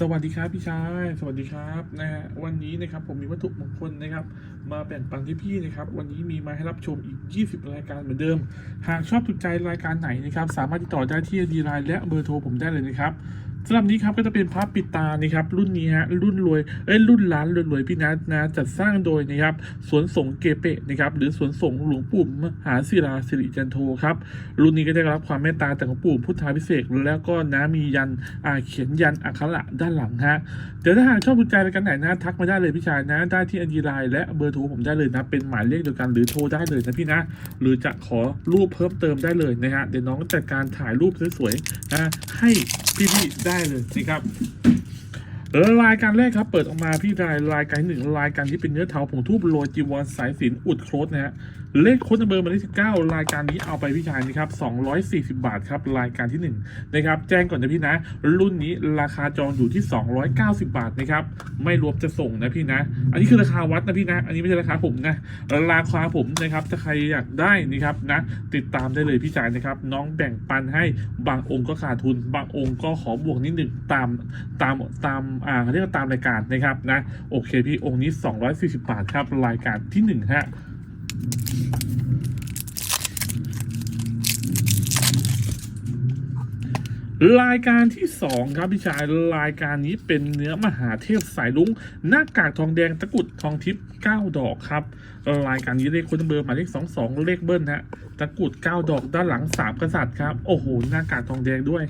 สวัสดีครับพี่ชาย สวัสดีครับนะฮะวันนี้นะครับผมมีวัตถุมงคลนะครับ มาแบ่งปันที่พี่นะครับ วันนี้มีมาให้รับชมอีก 20 รายการเหมือนเดิม หากชอบถูกใจรายการไหนนะครับ สามารถติดต่อได้ที่ดีไลน์และเบอร์โทรผมได้เลยนะครับ สำหรับนี้ครับก็จะเป็นพระปิดตานะครับรุ่นนี้ฮะรุ่นรวยเอ้ยรุ่นล้านรวยรวยพี่นัทนะจัดสร้างโดยนะครับสวนสงเกเปะนะครับหรือสวนสงหลวงปู่มหาศิลาสิริจันโทครับรุ่นนี้ก็ได้รับความเมตตาจากหลวงปู่พุทธาพิเศษแล้วก็นะมียันอ่าเขียนยันอักขระด้านหลังฮะเดี๋ยวถ้าหากชอบถูกใจรายการไหนนะทักมาได้เลยพี่ชายนะได้ที่อดีไลน์และเบอร์โทรผมได้เลยนะเป็นหมายเลขเดียวกันหรือโทรได้เลยนะพี่นะ หรือจะขอรูปเพิ่มเติมได้เลยนะฮะเดี๋ยวน้องจัดการถ่ายรูปสวยๆนะให้พี่ๆได้ได้เลยนะครับลายการแรกครับ เปิดออกมาพี่รายลายการหนึ่งลายการที่เป็นเนื้อเทาผงทูบโรยจีวรสายสินอุดโครสนะฮะ เลขโค้ดเบอร์หมายเลขสิบเก้ารายการนี้เอาไปพี่ชายนะครับสองร้อยสี่สิบาทครับ รายการที่หนึ่งนะครับ แจ้งก่อนนะพี่นะ รุ่นนี้ราคาจองอยู่ที่สองร้อยเก้าสิบาทนะครับ ไม่รวมจะส่งนะพี่นะ อันนี้คือราคาวัดนะพี่นะ อันนี้ไม่ใช่ราคาผมนะ ราคาผมนะครับ ถ้าใครอยากได้นะครับนะ ติดตามได้เลยพี่ชายนะครับ น้องแบ่งปันให้บางองค์ก็ขาดทุน บางองค์ก็ขอบวกนิดหนึ่งตามตามตามอ่าเรียกว่าตามรายการนะครับนะ โอเคพี่องค์นี้ 240 บาทครับ รายการที่หนึ่งฮะ รายการที่สองครับพี่ชายรายการนี้เป็นเนื้อมหาเทพสายลุงหน้ากากทองแดงตะกุดทองทิพย์9ดอกครับ รายการนี้เลขคนเบอร์หมายเลขสองสองเลขเบิ้ลฮะตะกุด9ดอกด้านหลังสามกษัตริย์ครับโอ้โหหน้ากากทองแดงด้วย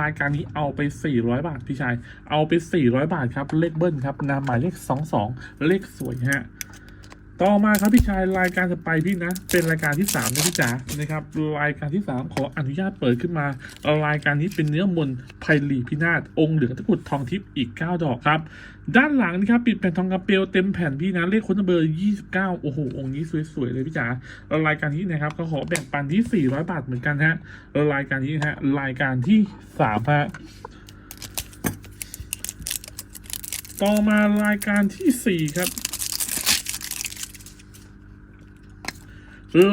รายการนี้เอาไป400บาทพี่ชายเอาไป400บาทครับเลขเบิ้ลครับนามหมายเลขสองสองเลขสวยฮะ ต่อมาครับพี่ชายรายการจะไปพี่นะ เป็นรายการที่3นะพี่จ๋านะครับรายการที่ 3 ขออนุญาตเปิดขึ้นมา รายการนี้เป็นเนื้อมน์ไพลีพินาศองค์เหลืองตะกุดทองทิพย์อีก 9 ดอกครับ ด้านหลังนะครับปิดแผ่นทองกระเปลวเต็มแผ่นพี่นะเลขค้นเบอร์ 29 โอ้โห องค์นี้สวยๆเลยพี่จ๋ารายการนี้นะครับก็ขอแบ่งปันที่ 400 บาทเหมือนกันฮะรายการนี้ฮะรายการที่3ฮะต่อมารายการทีสี่4 ครับ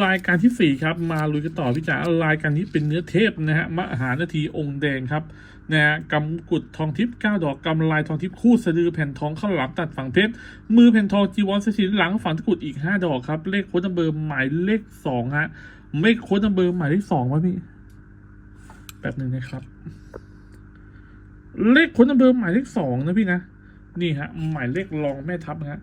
รายการที่สี่ครับ มาลุยกันต่อพี่จ๋ารายการนี้เป็นเนื้อเทพนะฮะมหานาทีองค์แดงครับนะฮะกำกุดทองทิพย์เก้าดอกกำลายทองทิพย์คู่สะดือแผ่นทองข้าวหลามตัดฝั่งเพชรมือแผ่นทองจีวรสถินหลังฝั่งตะกุดอีกห้าดอกครับ เลขโค้ดนัมเบอร์หมายเลขสองฮะไม่โค้ดนัมเบอร์หมายเลขสองวะพี่แป๊บหนึ่งนะครับ เลขโค้ดนัมเบอร์หมายเลขสองนะพี่นะ นี่ฮะหมายเลขรองแม่ทัพนะฮะ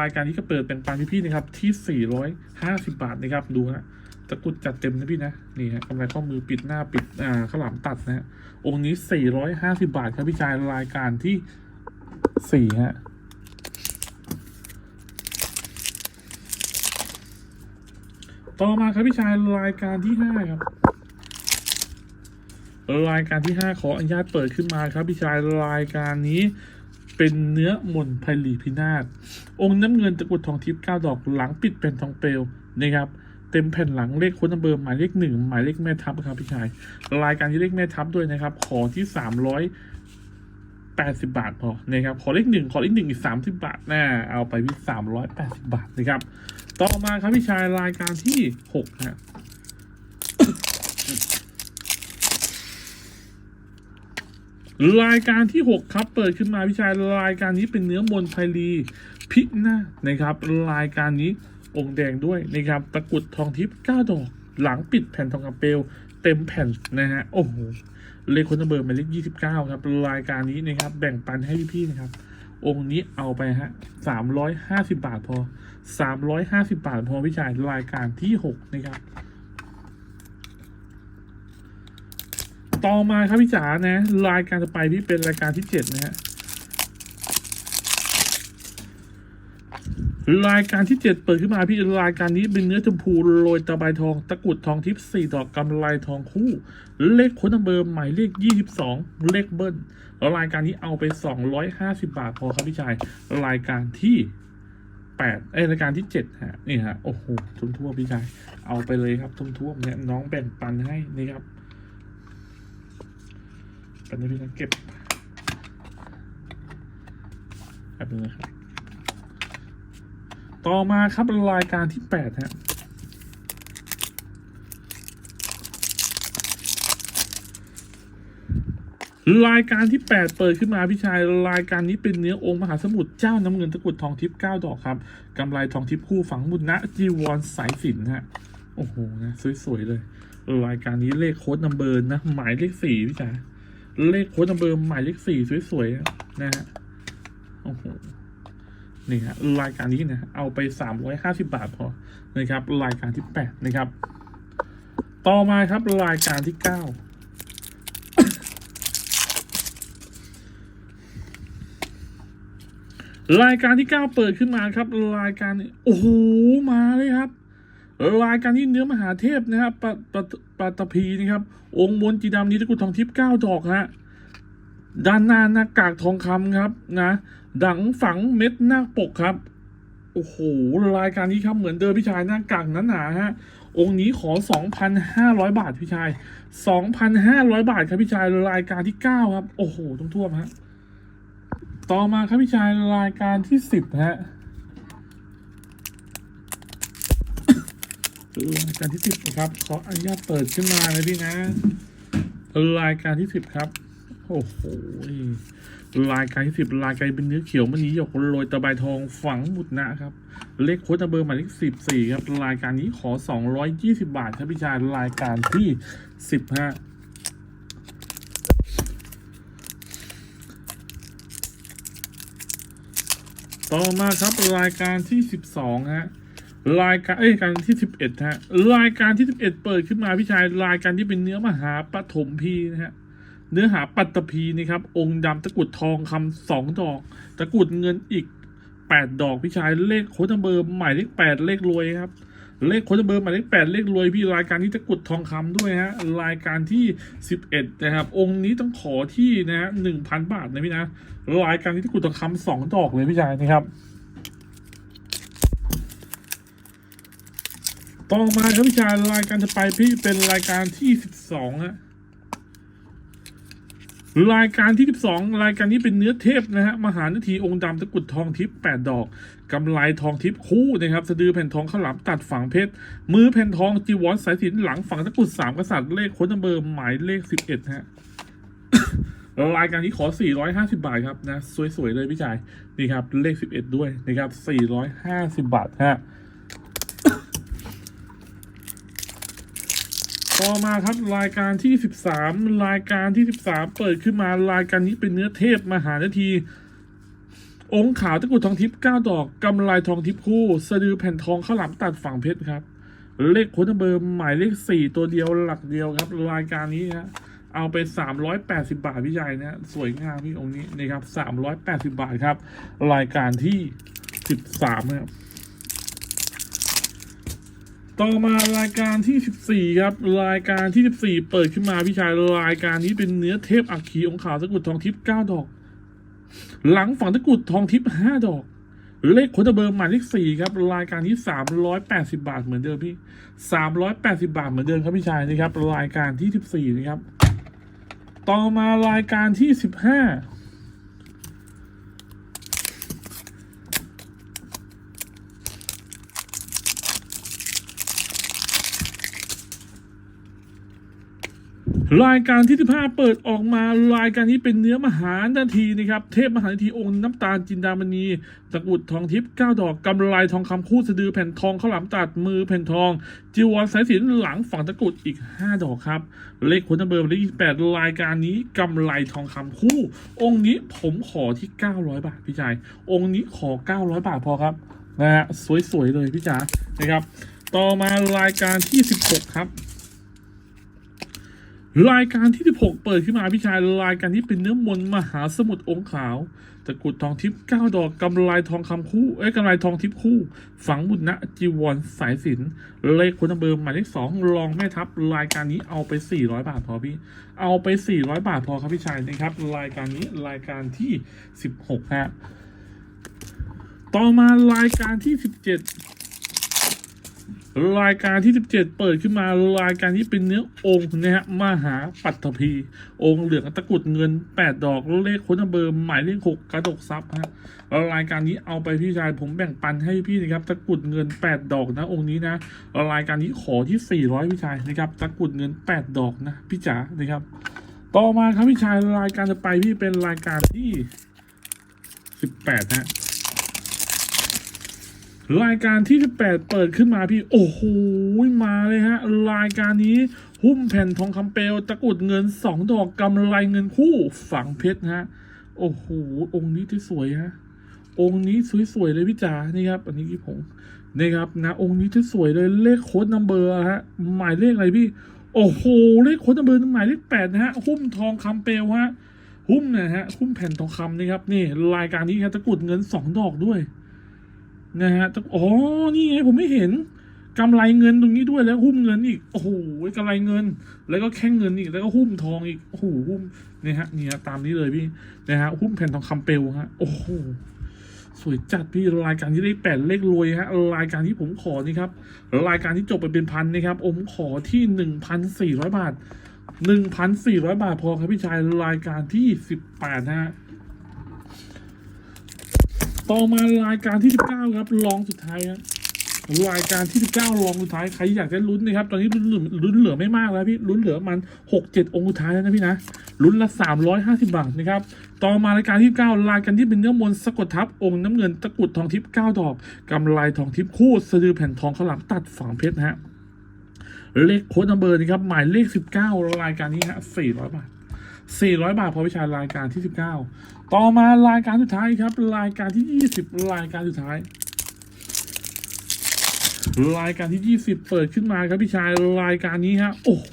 รายการนี้ก็เปิดเป็นปานพี่ๆนะครับที่ 450 บาทนะครับดูฮะตะกุดจัดเต็มนะพี่นะนี่ฮะกำไรข้อมือปิดหน้าปิดอ่าข้าวหลามตัดนะฮะองค์นี้ 450 บาทครับพี่ชายรายการที่ 4 ฮะต่อมาครับพี่ชายรายการที่5ครับ รายการที่5ขออนุญาตเปิดขึ้นมาครับพี่ชายรายการนี้ เป็นเนื้อมนไพลีพินาศองค์น้ำเงินตะกุดทองทิพย์เก้าดอกหลังปิดเป็นทองเปลวนะครับเต็มแผ่นหลังเลขค้นเบอร์หมายเลขหนึ่งหมายเลขแม่ทัพครับพี่ชายรายการที่เลขแม่ทัพด้วยนะครับ ขอที่สามร้อยแปดสิบาทพอนะครับขอเลขหนึ่งขอเลขหนึ่งอีกสามสิบาทน่เอาไปที่สามร้อยแปดสิบาทนะครับ ต่อมาครับพี่ชายรายการที่หกนะ รายการที่ 6 ครับ เปิดขึ้นมาพี่ชายรายการนี้เป็นเนื้อมนไพลีพินานะครับ รายการนี้องค์แดงด้วยนะครับตะกุดทองทิพย์9ดอกหลังปิดแผ่นทองคำเปลวเต็มแผ่นนะฮะโอ้โหเลขคนเบอร์หมายเลข29ครับรายการนี้นะครับแบ่งปันให้พี่ๆนะครับ องค์นี้เอาไปฮะ350บาทพอ350บาทพอพี่ชายรายการที่6นะครับ ต่อมาครับพี่จ๋านะรายการต่อไปพี่เป็นรายการที่เจ็ดนะฮะรายการที่เจ็ดเปิดขึ้นมาพี่รายการนี้เป็นเนื้อชมพูโรยตะไบทอง ตะกุดทองทิพย์สี่ดอกกำไลทองคู่ เลขค้นัมเบอร์หมายเลขยี่สิบสองเลขเบิ้ลรายการนี้เอาไปสองร้อยห้าสิบาทพอครับพี่ชายรายการที่แปดเอ้รายการที่เจ็ดฮะนี่ฮะโอ้โหทุ่มทั่วพี่ชายเอาไปเลยครับทุ่มทั่วเนี่ยน้องแบ่งปันให้นี่ครับ ตอนนี้พี่นักเก็บแบบนี้นะครับต่อมาครับรายการที่แปดฮะรายการที่ 8 เปิดขึ้นมาพี่ชายรายการนี้เป็นเนื้อองค์มหาสมุทรเจ้าน้ำเงินตะกุดทองทิพย์9ดอกครับกำไรทองทิพย์คู่ฝังมุนนะจีวรสายสินฮะโอ้โหนะสวยๆเลย รายการนี้เลขโค้ดนัมเบอร์นะ หมายเลขสี่พี่จ๋า เลขโค้ดนัมเบอร์หมายเลขสี่สวยๆ นะฮะ โอ้โห นี่ฮะรายการนี้นะ เอาไปสามร้อยห้าสิบาทพอ นะครับ รายการที่แปดนะครับ ต่อมาครับรายการที่เก้ารายการที่เก้าเปิดขึ้นมาครับ รายการโอ้โหมาเลยครับ รายการที่เนื้อมหาเทพนะครับปะปะปะตะพีนะครับ องค์มนจีดำนี้ตะกุดทองทิพย์เก้าดอกฮะด้านหน้าหน้ากากทองคำครับนะดังฝังเม็ดหน้าปกครับ โอ้โหรายการนี้ครับเหมือนเดิมพี่ชายหน้ากากนั้นหนาฮะองค์นี้ขอ 2,500 บาทพี่ชาย 2,500 บาทครับพี่ชายรายการที่ 9 ครับ โอ้โหต้องท่วมฮะต่อมาครับพี่ชายรายการที่ 10ฮะ รายการที่สิบนะครับขออนุญาตเปิดขึ้นมาเลยพี่นะ รายการที่สิบครับโอ้โหรายการที่สิบรายการเป็นเนื้อเขียวมันนี้หยกโรยตะไบทองฝังหมุดนะครับ เลขโค้ดเบอร์หมายเลขสิบสี่ครับรายการนี้ขอสองร้อยยี่สิบาทครับพี่ชายรายการที่สิบฮะต่อมาครับรายการที่สิบสองฮะ รายการเอ้ยการที่สิบเอ็ดฮะรายการที่สิบเอ็ดเปิดขึ้นมาพี่ชายรายการที่เป็นเนื้อมหาปฐมพีนะฮะเนื้อหาปัตตภีนะครับ องค์ดำตะกุดทองคำสองดอก ตะกุดเงินอีกแปดดอกพี่ชายเลขโค้ดเบอร์หมายเลขแปดเลขรวยครับ เลขโค้ดเบอร์หมายเลขแปดเลขรวยพี่รายการที่ตะกุดทองคำด้วยฮะรายการที่สิบเอ็ดนะครับ องค์นี้ต้องขอที่นะฮะหนึ่งพันบาทนะพี่นะรายการที่ตะกุดทองคำสองดอกเลยพี่ชายนะครับ ต่อมาครับพี่ชายรายการจะไปพี่เป็นรายการที่สิบสองฮะรายการที่สิบสองรายการนี้เป็นเนื้อเทพนะฮะ มหานาทีองค์ดำตะกุดทองทิพย์แปดดอกกำไลทองทิพย์คู่นะครับ สะดือแผ่นทองข้าวหลามตัดฝังเพชร มือแผ่นทองจีวรสายสินหลังฝังตะกุดสามกษัตริย์เลขโค้ดนัมเบอร์หมายเลขสิบเอ็ดฮะ รายการนี้ขอ 450 บาทครับนะ สวยๆเลยพี่ชาย นี่ครับเลข 11 ด้วยนะครับ450 บาทฮะ ต่อมาครับรายการที่ 13 รายการที่ 13 เปิดขึ้นมารายการนี้เป็นเนื้อเทพมหานาที องค์ขาวตะกุดทองทิพย์9ดอกกำไรทองทิพย์คู่ สะดือแผ่นทองข้าวหลามตัดฝั่งเพชรครับ เลขค้ดเบอร์หมายเลข 4 ตัวเดียวหลักเดียวครับ รายการนี้ฮะเอาไป 380 บาทพี่ใหญ่นะสวยงามพี่องค์นี้นะครับ380 บาทครับ รายการที่ 13 ครับ ต่อมารายการที่ 14 ครับ รายการที่ 14 เปิดขึ้นมาพี่ชายรายการนี้เป็นเนื้อเทพอัคคีองขาวตะกุดทองทิพย์9ดอก หลังฝั่งตะกุดทองทิพย์5ดอกเลขคดเบอร์หมายเลข4ครับ รายการที่380บาทเหมือนเดิมพี่380บาทเหมือนเดิมครับพี่ชายนะครับ รายการที่14นะครับ ต่อมารายการที่15 รายการที่15เปิดออกมารายการนี้เป็นเนื้อมหานาทีนะครับเทพมหานาทีองค์น้ำตาลจินดามณีตะกุดทองทิพย์9ดอกกำไรทองคำคู่สะดือแผ่นทองข้าวหลามตัดมือแผ่นทองจีวรสายสินหลังฝั่งตะกุดอีก 5 ดอกครับ เลขคนนัมเบอร์เลข28รายการนี้กำไรทองคำคู่ องค์นี้ผมขอที่ 900 บาทพี่ชายองค์นี้ขอ 900 บาทพอครับนะฮะสวยๆเลยพี่จ๋านะครับ ต่อมารายการที่ 16 ครับ รายการที่ 16 เปิดขึ้นมาพี่ชายรายการที่เป็นเนื้อมนมหาสมุทรองค์ขาวตะกรุดทองทิพย์9ดอกกำไรทองคำคู่เอ้ยกำไรทองทิพย์คู่ ฝังบุญนะจีวรสายสินเลขคนเบอร์หมายเลขสองรองแม่ทัพรายการนี้เอาไป 400 บาทพอพี่ เอาไป 400 บาทพอครับพี่ชายนะครับ รายการนี้รายการที่ 16ฮะต่อมารายการที่ 17 รายการที่ 17 เปิดขึ้นมารายการที่เป็นเนื้อองค์นะฮะมหาปัตตภีองค์เหลืองตะกุดเงิน 8 ดอกเลขค้ดเบอร์หมายเลข6กระดกซับฮะรายการนี้เอาไปพี่ชายผมแบ่งปันให้พี่นะครับตะกุดเงิน 8 ดอกนะองค์นี้นะรายการนี้ขอที่ 400 พี่ชายนะครับตะกุดเงิน 8 ดอกนะพี่จ๋านะครับ ต่อมาครับพี่ชายรายการจะไปพี่เป็นรายการที่สิบแปดฮะ รายการที่สิบแปดเปิดขึ้นมาพี่ โอ้โห มาเลยฮะ รายการนี้หุ้มแผ่นทองคำเปลวตะกรุดเงินสองดอกกำไรเงินคู่ฝังเพชรฮะ โอ้โห องค์นี้ที่สวยฮะ องค์นี้สวยๆเลยพี่จ๋านี่ครับ อันนี้พี่ผงนี่ครับนะองค์นี้ที่สวยเลยเลขโค้ดนัมเบอร์ฮะ หมายเลขอะไรพี่ โอ้โห เลขโค้ดนัมเบอร์หมายเลขแปดนะฮะ หุ้มทองคำเปลวฮะ หุ้มนะฮะ หุ้มแผ่นทองคำนี่ครับ นี่รายการนี้ครับตะกรุดเงินสองดอกด้วย นะฮะตะอ๋อ นี่ไงผมไม่เห็นกำไรเงินตรงนี้ด้วยแล้วหุ้มเงินอีก โอ้โหกำไรเงิน แล้วก็แค่เงินอีก แล้วก็หุ้มทองอีก โอ้โห หุ้มเนี่ยฮะ เนี่ยตามนี้เลยพี่ นะฮะ หุ้มแผ่นทองคำเปลวฮะ โอ้โห สวยจัดพี่ รายการที่ได้แปดเลขรวยฮะ รายการที่ผมขอนี่ครับ รายการที่จบไปเป็นพันนะครับ ผมขอที่หนึ่งพันสี่ร้อยบาทหนึ่งพันสี่ร้อยบาทพอครับพี่ชาย รายการที่สิบแปดฮะ ต่อมารายการที่สิบเก้าครับรองสุดท้ายครับรายการที่สิบเก้ารองสุดท้ายใครอยากจะลุ้นนะครับ ตอนนี้ลุ้นเหลือลุ้นเหลือไม่มากแล้วพี่ลุ้นเหลือมันหกเจ็ดองค์สุดท้ายแล้วนะพี่นะลุ้นละสามร้อยห้าสิบาทนะครับต่อมารายการที่เก้ารายการที่เป็นเนื้อมนสะกดทับองค์น้ำเงินตะกุดทองทิพย์เก้าดอกกำไรทองทิพย์คู่สะดือแผ่นทองข้าวหลามตัดฝังเพชรนะฮะเลขโค้ดนัมเบอร์นะครับหมายเลขสิบเก้ารายการนี้ฮะสี่ร้อยบาท 400 บาทพอวิชารายการที่ 19 ต่อมารายการสุดท้ายครับ รายการที่ 20 รายการสุดท้าย รายการที่ 20 เปิดขึ้นมาครับพี่ชายรายการนี้ฮะโอ้โห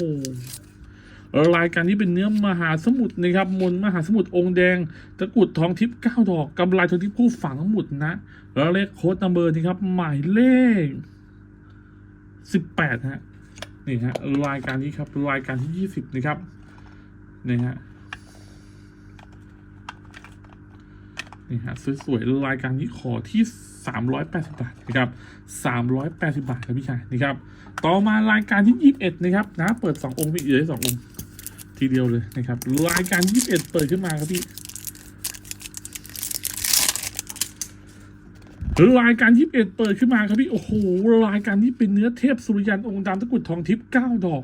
รายการนี้เป็นเนื้อมหาสมุทรนะครับมนต์มหาสมุทรองค์แดงตะกุดทองทิพย์9ดอกกำไรทองทิพย์คู่ฝังหมุดนะแล้วเลขโค้ดนัมเบอร์นี่ครับหมายเลข18ฮะนี่ฮะรายการนี้ครับรายการที่20นะครับนี่ฮะ นี่ฮะสวยๆรายการนี้ขอที่ 380 บาทนะครับ380 บาทครับพี่ชายนะครับ ต่อมารายการที่ 21 นะครับนะเปิด 2 องค์พี่เหลือสององค์ทีเดียวเลยนะครับรายการ 21 เปิดขึ้นมาครับพี่รายการ 21 เปิดขึ้นมาครับพี่โอ้โหรายการนี้เป็นเนื้อเทพสุริยันองค์ดำตะกุดทองทิพย์9ดอก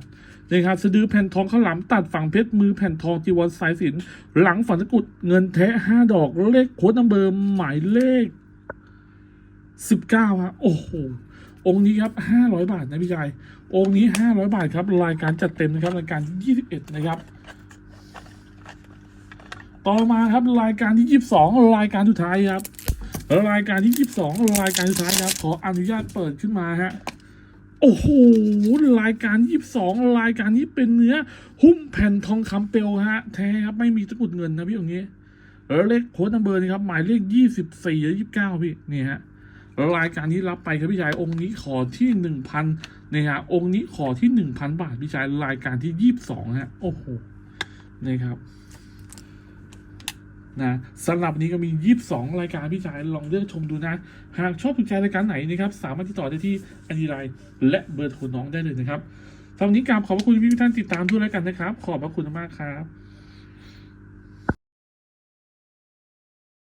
นะครับสะดือแผ่นทองข้าวหลามตัดฝั่งเพชรมือแผ่นทองจีวรสายสินหลังฝันตะกุดเงินแท้ห้าดอกเลขโค้ดนัมเบอร์หมายเลขสิบเก้าฮะโอ้โหองค์นี้ครับห้าร้อยบาทนะพี่ชาย องค์นี้ห้าร้อยบาทครับรายการจัดเต็มนะครับรายการยี่สิบเอ็ดนะครับต่อมาครับรายการที่ยี่สิบสองรายการสุดท้ายครับ รายการที่ยี่สิบสองรายการสุดท้ายครับ ขออนุญาตเปิดขึ้นมาฮะ โอ้โหรายการยี่สิบสองรายการนี้เป็นเนื้อ หุ้มแผ่นทองคำเปลวฮะ แท้ครับ ไม่มีตะกรุดเงินนะพี่ตรงนี้เออเลขโค้ดนัมเบอร์นี่ครับ หมายเลขยี่สิบสี่หรือยี่สิบเก้าพี่นี่ฮะรายการนี้รับไปครับพี่ชายองค์นี้ขอที่หนึ่งพันนี่ฮะองค์นี้ขอที่หนึ่งพันบาทพี่ชายรายการที่ยี่สิบสองฮะ โอ้โหนี่ครับ นะสำหรับนี้ก็มี 22 รายการพี่ชายลองเลือกชมดูนะ หากชอบถูกใจรายการไหนนะครับ สามารถติดต่อได้ที่อันดีไลน์และเบอร์โทรน้องได้เลยนะครับสำหรับนี้กราบขอบพระคุณพี่ท่านติดตามด้วยแล้วกันนะครับ ขอบพระคุณมากครับ